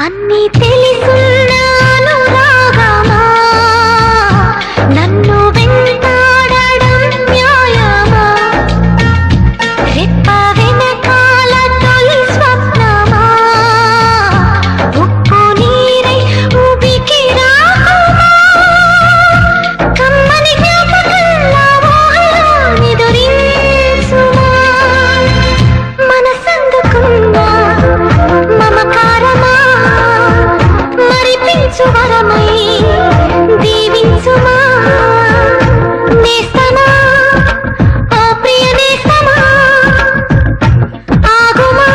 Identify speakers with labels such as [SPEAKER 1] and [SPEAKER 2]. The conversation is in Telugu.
[SPEAKER 1] అన్నీ తెలుసు ఇచ్చు వరమై దీవించుమా నేస్తమా? ఓ ప్రియ నేస్తమా ఆగుమా